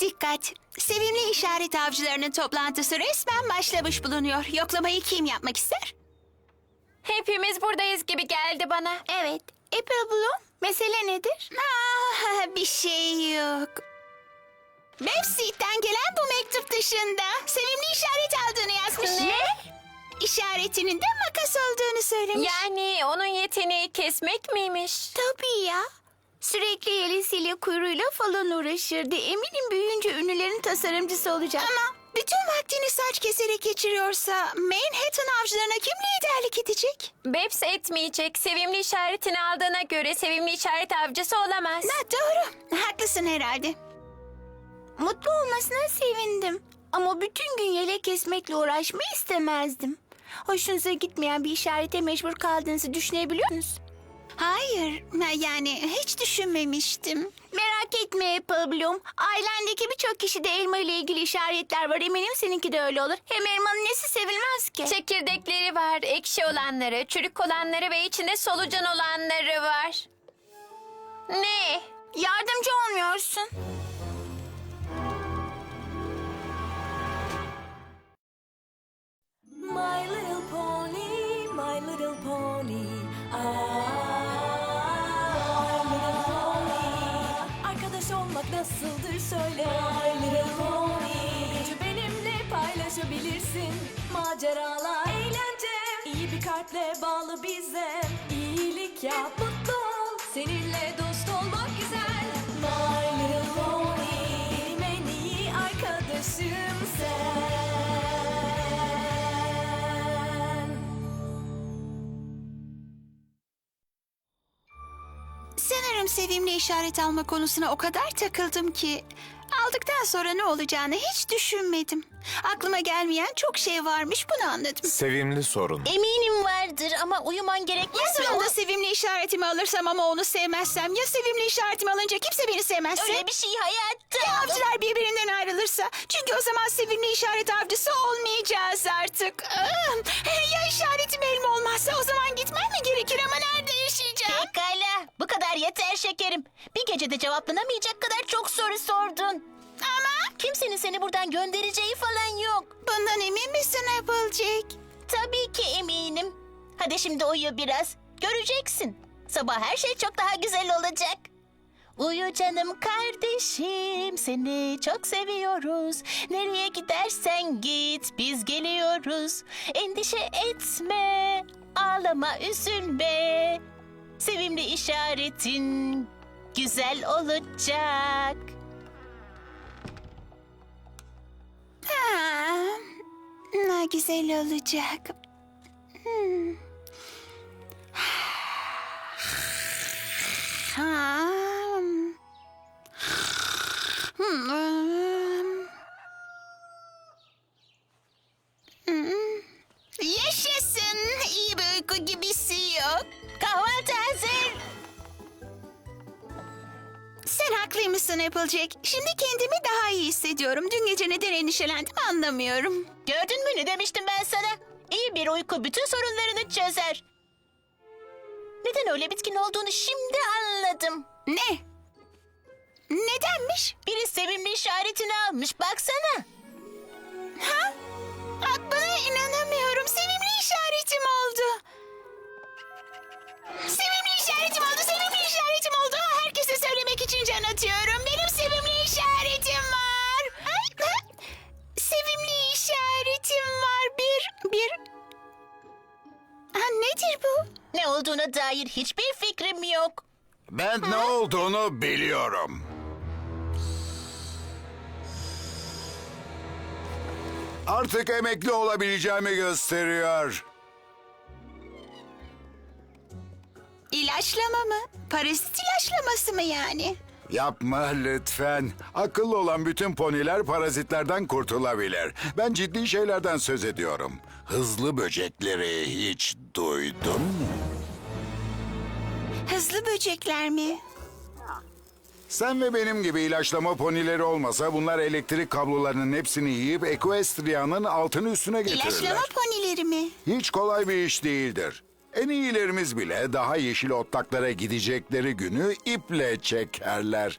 Dikkat! Sevimli işaret avcılarının toplantısı resmen başlamış bulunuyor. Yoklamayı kim yapmak ister? Hepimiz buradayız gibi geldi bana. Evet. Apple Bloom, mesele nedir? Ah, bir şey yok. Website'den gelen bu mektup dışında sevimli işaret aldığını yazmış. Ne? İşaretinin de makas olduğunu söylemiş. Yani onun yeteneği kesmek miymiş? Tabii ya. Sürekli yelisiyle kuyruğuyla falan uğraşırdı. Eminim büyüyünce ünlülerin tasarımcısı olacak. Ama bütün vaktini saç keserek geçiriyorsa Manhattan avcılarına kim liderlik edecek? Beps etmeyecek. Sevimli işaretini aldığına göre sevimli işaret avcısı olamaz. Ha, doğru. Haklısın herhalde. Mutlu olmasına sevindim. Ama bütün gün yelek kesmekle uğraşmayı istemezdim. Hoşunuza gitmeyen bir işarete mecbur kaldığınızı düşünebiliyor musunuz? Hayır, yani hiç düşünmemiştim. Merak etme Apple Bloom. Ailendeki birçok kişide elma ile ilgili işaretler var. Eminim seninki de öyle olur. Hem elmanın nesi sevilmez ki? Çekirdekleri var, ekşi olanları, çürük olanları ve içinde solucan olanları var. Ne? Yardımcı olmuyorsun. Söyle. My little. Gücü benimle paylaşabilirsin. Maceralar, eğlence. İyi bir kalple bağlı bize. İyilik yap, mutlu ol. Seninle dost olmak güzel. My little pony. Benim en iyi arkadaşım sen. Sanırım sevimli işaret alma konusuna o kadar takıldım ki aldıktan sonra ne olacağını hiç düşünmedim. Aklıma gelmeyen çok şey varmış bunu anladım. Sevimli sorun. Eminim vardır ama uyuman gerekmez Ya mi? sonunda sevimli işaretimi alırsam ama onu sevmezsem ya sevimli işaretimi alınca kimse beni sevmezse? Öyle bir şey hayatta. Ya avcılar birbirinden ayrılırsa? Çünkü o zaman sevimli işaret avcısı olmayacağız artık. Ah, Ya işaretim elma olmazsa o zaman gitmem mi gerekir ama nerede? Pekala. Bu kadar yeter şekerim. Bir gecede cevaplanamayacak kadar çok soru sordun. Ama Kimsenin seni buradan göndereceği falan yok. bundan emin misin Applejack? Tabii ki eminim. Hadi şimdi uyu biraz. Göreceksin. Sabah her şey çok daha güzel olacak. Uyu canım kardeşim, seni çok seviyoruz. Nereye gidersen git, biz geliyoruz. Endişe etme, ağlama, üzülme. Sevimli işaretin güzel olacak. Ne güzel olacak. Hmm. Hmm. Hmm. Yaşasın. İyi bir uyku gibisi haklıymışsın Applejack. Şimdi kendimi daha iyi hissediyorum. Dün gece neden endişelendim anlamıyorum. Gördün mü ne demiştim ben sana? İyi bir uyku bütün sorunlarını çözer. Neden öyle bitkin olduğunu şimdi anladım. Ne? Nedenmiş? Biri sevimli işaretini almış baksana. Ha? Aa, Buna inanamıyorum. Sevimli işaretim oldu. Sevimli işaretim oldu. Sevimli işaretim oldu. Söylemek için can atıyorum. Benim sevimli işaretim var. Ay? Sevimli işaretim var. Bir, bir... Ha, nedir bu? Ne olduğuna dair hiçbir fikrim yok. Ben ne olduğunu biliyorum. Artık emekli olabileceğimi gösteriyor. İlaçlama mı? Parazit ilaçlaması mı yani? Yapma lütfen. Akıllı olan bütün poniler parazitlerden kurtulabilir. Ben ciddi şeylerden söz ediyorum. Hızlı böcekleri hiç duydun mu? Hızlı böcekler mi? Sen ve benim gibi ilaçlama ponileri olmasa bunlar elektrik kablolarının hepsini yiyip Equestria'nın altını üstüne getirirler. İlaçlama ponileri mi? Hiç kolay bir iş değildir. En iyilerimiz bile daha yeşil otlaklara gidecekleri günü iple çekerler.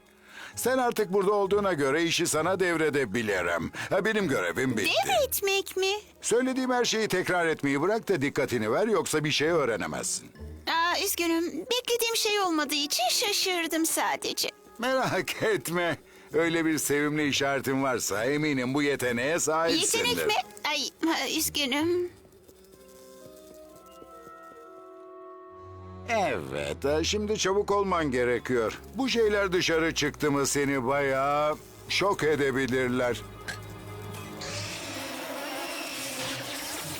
Sen artık burada olduğuna göre işi sana devredebilirim. Ha, benim görevim bitti. Devretmek mi? Söylediğim her şeyi tekrar etmeyi bırak da dikkatini ver yoksa bir şey öğrenemezsin. Aa, üzgünüm. Beklediğim şey olmadığı için şaşırdım sadece. Merak etme. Öyle bir sevimli işaretin varsa eminim bu yeteneğe sahipsindir. Yetenek mi? Ay, üzgünüm. Evet, e, şimdi çabuk olman gerekiyor. Bu şeyler dışarı çıktı mı seni bayağı şok edebilirler.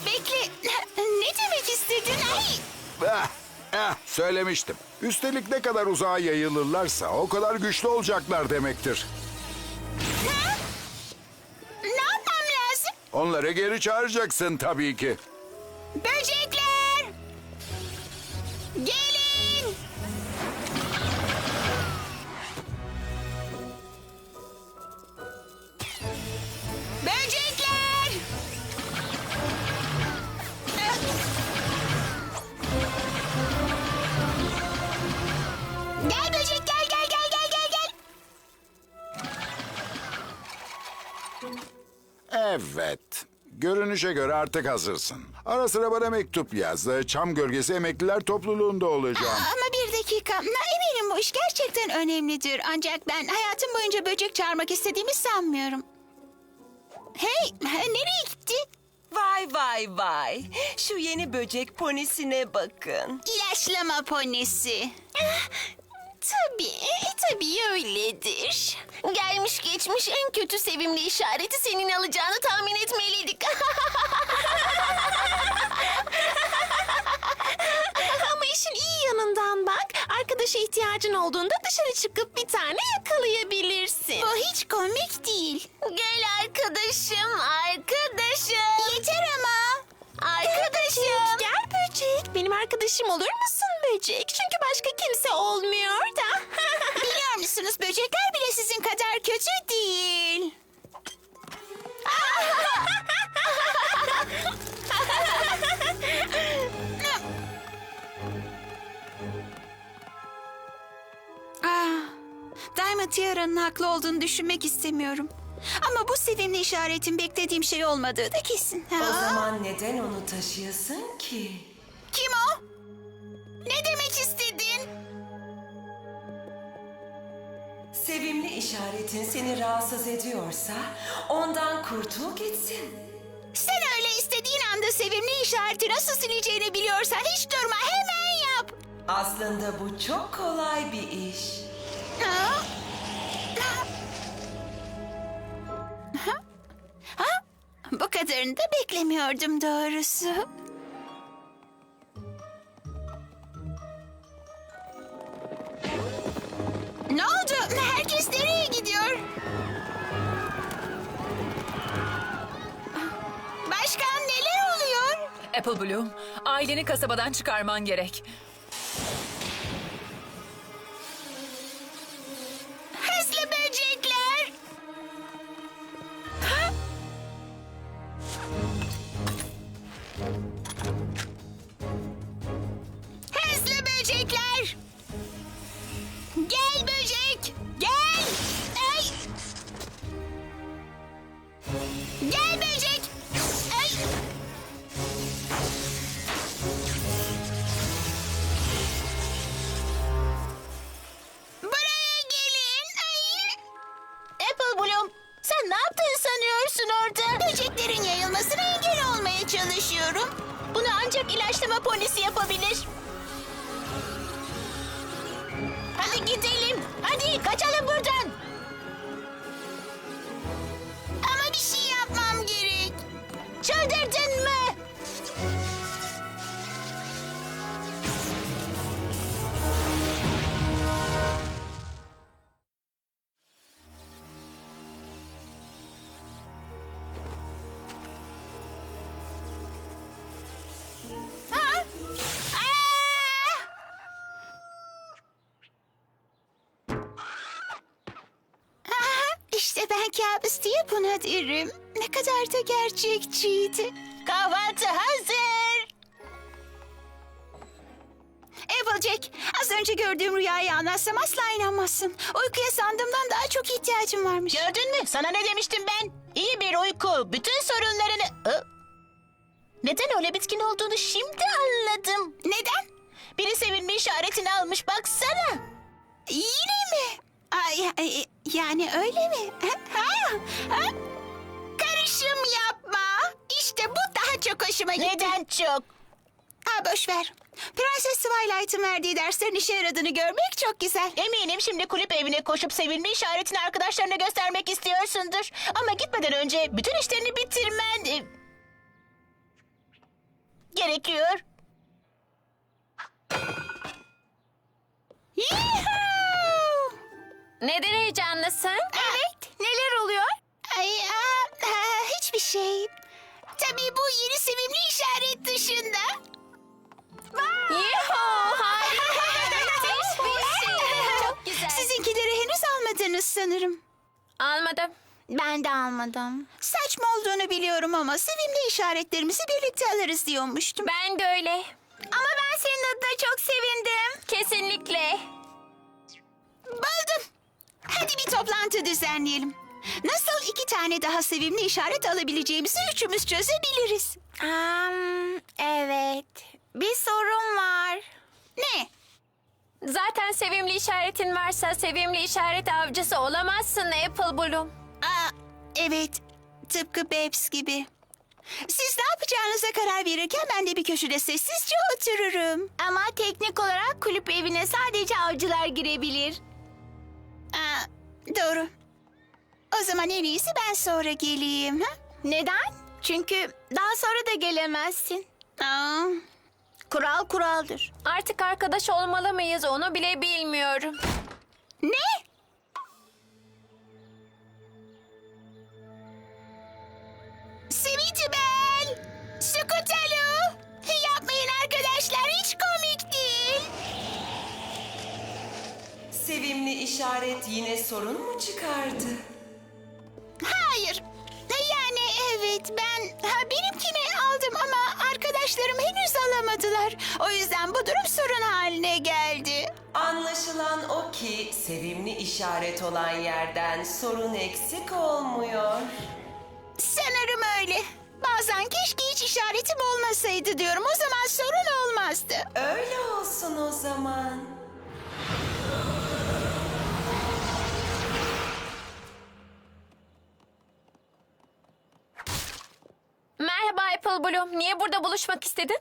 Bekle. Ne demek istedin? Ay. Ah, ah, söylemiştim. Üstelik ne kadar uzağa yayılırlarsa o kadar güçlü olacaklar demektir. Ha? Ne yapmam lazım? Onları geri çağıracaksın tabii ki. Böcekler! Evet. Görünüşe göre artık hazırsın. Ara sıra bana mektup yaz. Çam Gölgesi Emekliler Topluluğu'nda olacağım. Ama bir dakika. Eminim bu iş gerçekten önemlidir. Ancak ben hayatım boyunca böcek çağırmak istediğimi sanmıyorum. Hey, nereye gitti? Vay vay vay. Şu yeni böcek ponisine bakın. İlaçlama ponisi. Tabii, tabii öyledir. Gelmiş geçmiş en kötü sevimli işareti senin alacağını tahmin etmeliydik. Ama işin iyi yanından bak. Arkadaşa ihtiyacın olduğunda dışarı çıkıp bir tane yakalayabilirsin. Bu hiç komik değil. Gel arkadaşım, arkadaşım. Yeter ama. Arkadaşım. Gel böcek. Benim arkadaşım olur musun böcek? Çünkü başka kimse olmuyor da. Biliyor musunuz böcekler bile sizin kadar kötü değil. Ah, Diamond Tiara'nın haklı olduğunu düşünmek istemiyorum. Ama bu sevimli işaretin beklediğim şey olmadığı da kesin. O Ha? zaman neden onu taşıyasın ki? İşaretin seni rahatsız ediyorsa ondan kurtul gitsin. Sen öyle istediğin anda sevimli işareti nasıl sileceğini biliyorsan hiç durma hemen yap. Aslında bu çok kolay bir iş. Ha? Ha? Ha? Bu kadarını da beklemiyordum doğrusu. Ne oldu? Apple Bloom, aileni kasabadan çıkarman gerek. Kabus diye buna derim. Ne kadar da gerçekçiydi. Kahvaltı hazır. Apple Applejack, az önce gördüğüm rüyayı anlatsam asla inanmazsın. Uykuya sandığımdan daha çok ihtiyacım varmış. Gördün mü? Sana ne demiştim ben? İyi bir uyku bütün sorunlarını... Ö? Neden öyle bitkin olduğunu şimdi anladım. Neden? Biri sevinme işaretini almış baksana. Yine mi? Ay, ay, yani öyle mi? Ha, ha. Karışım yapma. İşte bu daha çok hoşuma gitti. Neden çok? Ha boş ver. Prenses Twilight'ın verdiği derslerin işe yaradığını görmek çok güzel. Eminim şimdi kulüp evine koşup sevinme işaretini arkadaşlarına göstermek istiyorsundur. Ama gitmeden önce bütün işlerini bitirmen... e, gerekiyor. Yuhuu! Neden heyecanlısın? Evet, neler oluyor? Ay, aa, aa, hiçbir şey. Tabii bu yeni sevimli işaret dışında. Yuhu! Harika! Müthiş bir şey. Çok güzel. Sizinkileri henüz almadınız sanırım. Almadım. Ben de almadım. Saçma olduğunu biliyorum ama sevimli işaretlerimizi birlikte alırız diyormuştum. Ben de öyle. Ama ben senin adına çok sevindim. Kesinlikle. Buldum. Hadi bir toplantı düzenleyelim. Nasıl iki tane daha sevimli işaret alabileceğimizi üçümüz çözebiliriz. evet. Bir sorun var. Ne? Zaten sevimli işaretin varsa sevimli işaret avcısı olamazsın Apple Bloom. Aa, evet. Tıpkı Babs gibi. Siz ne yapacağınıza karar verirken ben de bir köşede sessizce otururum. Ama teknik olarak kulüp evine sadece avcılar girebilir. Doğru. O zaman en iyisi ben sonra geleyim. Ha? Neden? Çünkü daha sonra da gelemezsin. Aa, kural kuraldır. Artık arkadaş olmalı mıyız onu bile bilmiyorum. Ne? Belle! Scootaloo! Yapmayın arkadaşlar hiç komik değil. Sevimli işaret yine sorun mu çıkardı? Hayır. Yani evet ben ha, benimkini aldım ama arkadaşlarım henüz alamadılar. O yüzden bu durum sorun haline geldi. Anlaşılan o ki sevimli işaret olan yerden sorun eksik olmuyor. Sanırım öyle. Bazen keşke hiç işaretim olmasaydı diyorum. O zaman sorun olmazdı. Öyle olsun o zaman. Merhaba Apple Bloom. Niye burada buluşmak istedin?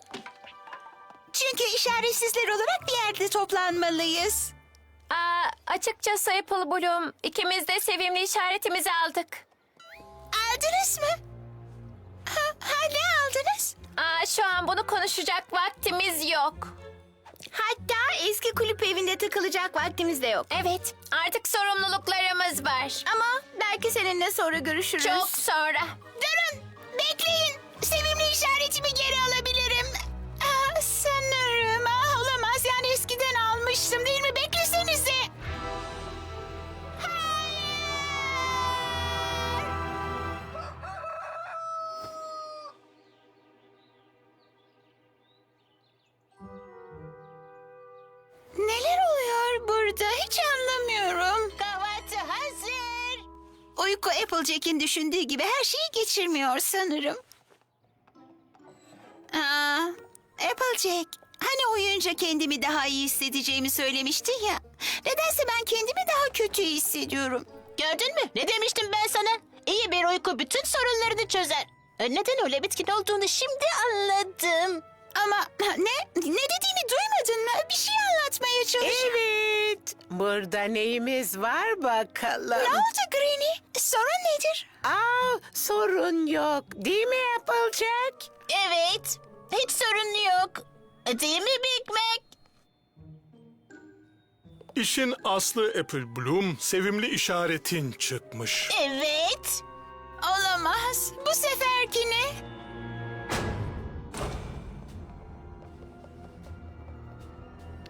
Çünkü işaretsizler olarak bir yerde toplanmalıyız. Aa, açıkçası Apple Bloom ikimiz de sevimli işaretimizi aldık. Aldınız mı? Ha, ha ne aldınız? Aa, şu an bunu konuşacak vaktimiz yok. Hatta eski kulüp evinde takılacak vaktimiz de yok. Evet, artık sorumluluklarımız var. Ama belki seninle sonra görüşürüz. Çok sonra. Uyku Applejack'in düşündüğü gibi her şeyi geçirmiyor sanırım. Aa, Applejack, hani uyuyunca kendimi daha iyi hissedeceğimi söylemiştin ya. Nedense ben kendimi daha kötü hissediyorum. Gördün mü? Ne demiştim ben sana? İyi bir uyku bütün sorunlarını çözer. E, Neden öyle bitkin olduğunu şimdi anladım. Ama ne? Ne dediğini duymadın mı? Bir şey anlatmaya çalışıyor. Evet. Burada neyimiz var bakalım. Ne oldu Granny? Sorun nedir? Aa, sorun yok. Değil mi Applejack? Evet. Hiç sorun yok. Değil mi Big Mac? İşin aslı Apple Bloom, sevimli işaretin çıkmış. Evet. Olamaz. Bu seferki ne?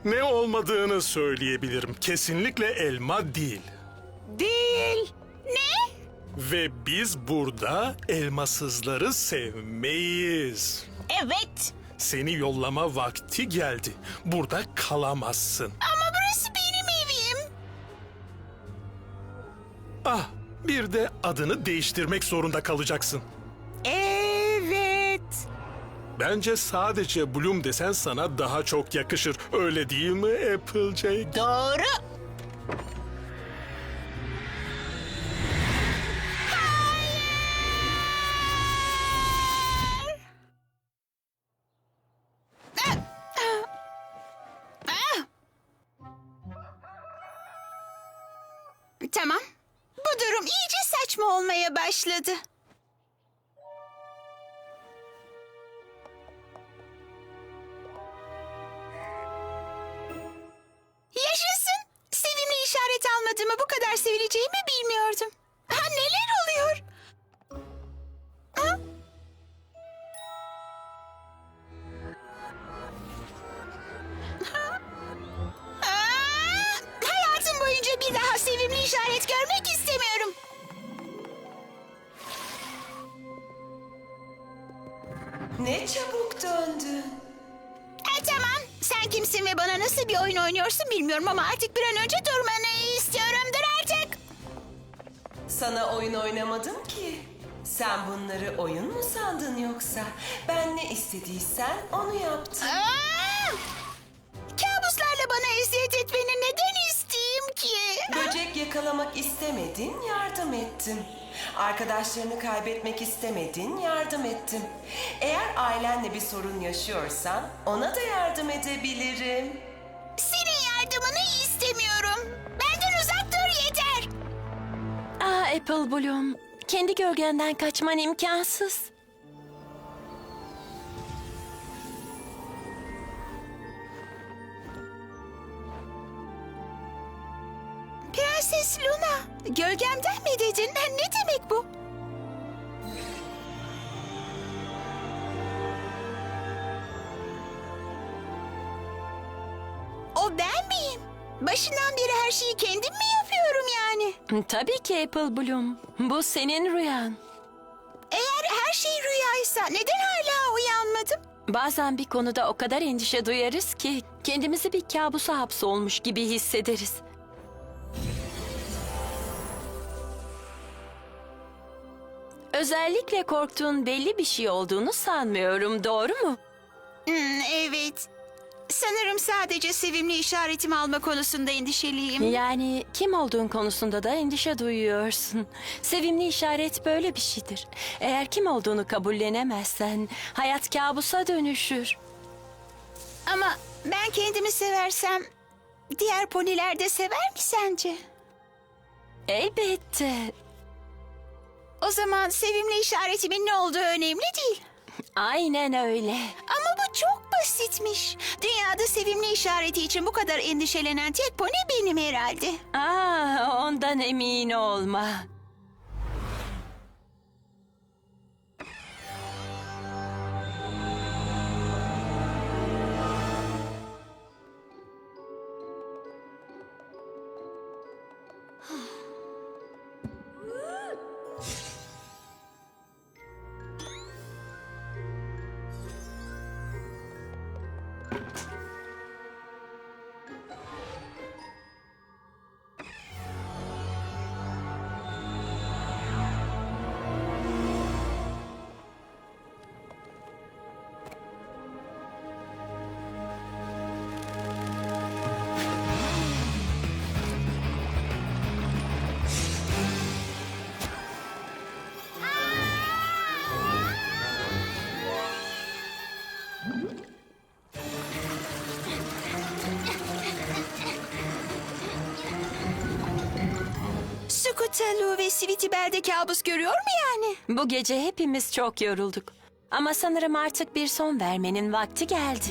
Ne olmadığını söyleyebilirim. Kesinlikle elma değil. Değil. Ve biz burada elmasızları sevmeyiz. Evet. Seni yollama vakti geldi. Burada kalamazsın. Ama burası benim evim. Ah, bir de adını değiştirmek zorunda kalacaksın. Evet. Bence sadece Bloom desen sana daha çok yakışır. Öyle değil mi Applejack? Doğru. Oynuyorsun bilmiyorum ama artık bir an önce durmanı istiyorumdur artık. Sana oyun oynamadım ki. Sen bunları oyun mu sandın yoksa? Ben ne istediysen onu yaptım. Aa! Kabuslarla bana eziyet etmeni neden isteyeyim ki? Böcek yakalamak istemedin, yardım ettim. Arkadaşlarını kaybetmek istemedin, yardım ettim. Eğer ailenle bir sorun yaşıyorsan ona da yardım edebilirim. Apple Bloom. Kendi gölgenden kaçman imkansız. Prenses Luna, gölgemden mi dedin? Ne demek bu? Başından beri her şeyi kendim mi yapıyorum yani? Tabii ki Apple Bloom. Bu senin rüyan. Eğer her şey rüyaysa neden hala uyanmadım? Bazen bir konuda o kadar endişe duyarız ki kendimizi bir kabusa hapsolmuş gibi hissederiz. Özellikle korktuğun belli bir şey olduğunu sanmıyorum, doğru mu? Hmm, evet. Sanırım sadece sevimli işaretimi alma konusunda endişeliyim. Yani kim olduğun konusunda da endişe duyuyorsun. Sevimli işaret böyle bir şeydir. Eğer kim olduğunu kabullenemezsen hayat kabusa dönüşür. Ama ben kendimi seversem diğer poniler de sever mi sence? Elbette. O zaman sevimli işaretimin ne olduğu önemli değil. Aynen öyle. Ama basitmiş. Dünyada sevimli işareti için bu kadar endişelenen tek pony benim herhalde. Aa, ondan emin olma. Scootaloo ve Sweetie Belle'de kabus görüyor mu yani? Bu gece hepimiz çok yorulduk. Ama sanırım artık bir son vermenin vakti geldi.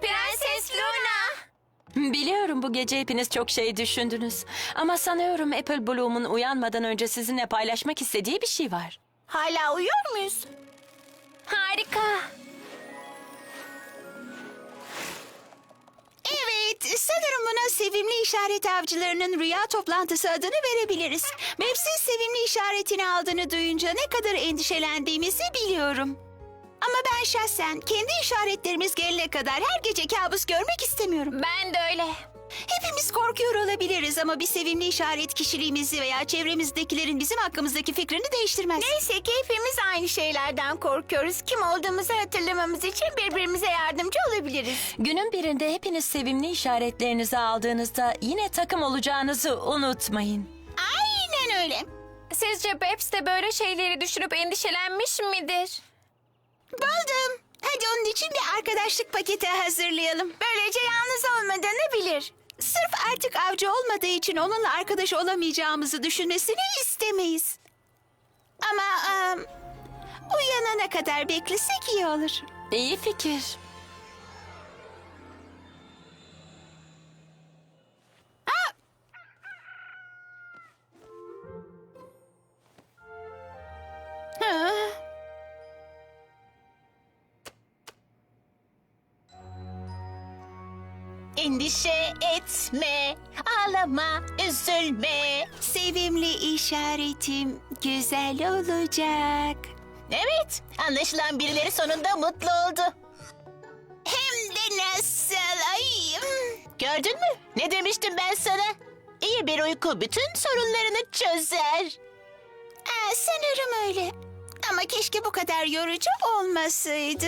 Prenses Luna! Biliyorum bu gece hepiniz çok şey düşündünüz. Ama sanıyorum Apple Bloom'un uyanmadan önce sizinle paylaşmak istediği bir şey var. Hala uyuyor muyuz? Harika. Evet, sanırım buna sevimli işaret avcılarının rüya toplantısı adını verebiliriz. Mepsin sevimli işaretini aldığını duyunca ne kadar endişelendiğimizi biliyorum. Ama ben şahsen kendi işaretlerimiz gelene kadar her gece kabus görmek istemiyorum. Ben de öyle. Hepimiz korkuyor olabiliriz ama bir sevimli işaret kişiliğimizi veya çevremizdekilerin bizim hakkımızdaki fikrini değiştirmez. Neyse ki hepimiz aynı şeylerden korkuyoruz. Kim olduğumuzu hatırlamamız için birbirimize yardımcı olabiliriz. Günün birinde hepiniz sevimli işaretlerinizi aldığınızda yine takım olacağınızı unutmayın. Aynen öyle. Sizce Babs de böyle şeyleri düşünüp endişelenmiş midir? Buldum. Hadi onun için bir arkadaşlık paketi hazırlayalım. Böylece yalnız olmadığını bilir. Sırf artık avcı olmadığı için onunla arkadaş olamayacağımızı düşünmesini istemeyiz. Ama em, uyanana kadar beklesek iyi olur. İyi fikir. Etme, ağlama, üzülme. Sevimli işaretim güzel olacak. Evet, anlaşılan birileri sonunda mutlu oldu. Hem de nasıl? Ay. hmm. Gördün mü? Ne demiştim ben sana? İyi bir uyku bütün sorunlarını çözer. Aa, sanırım öyle. Ama keşke bu kadar yorucu olmasaydı.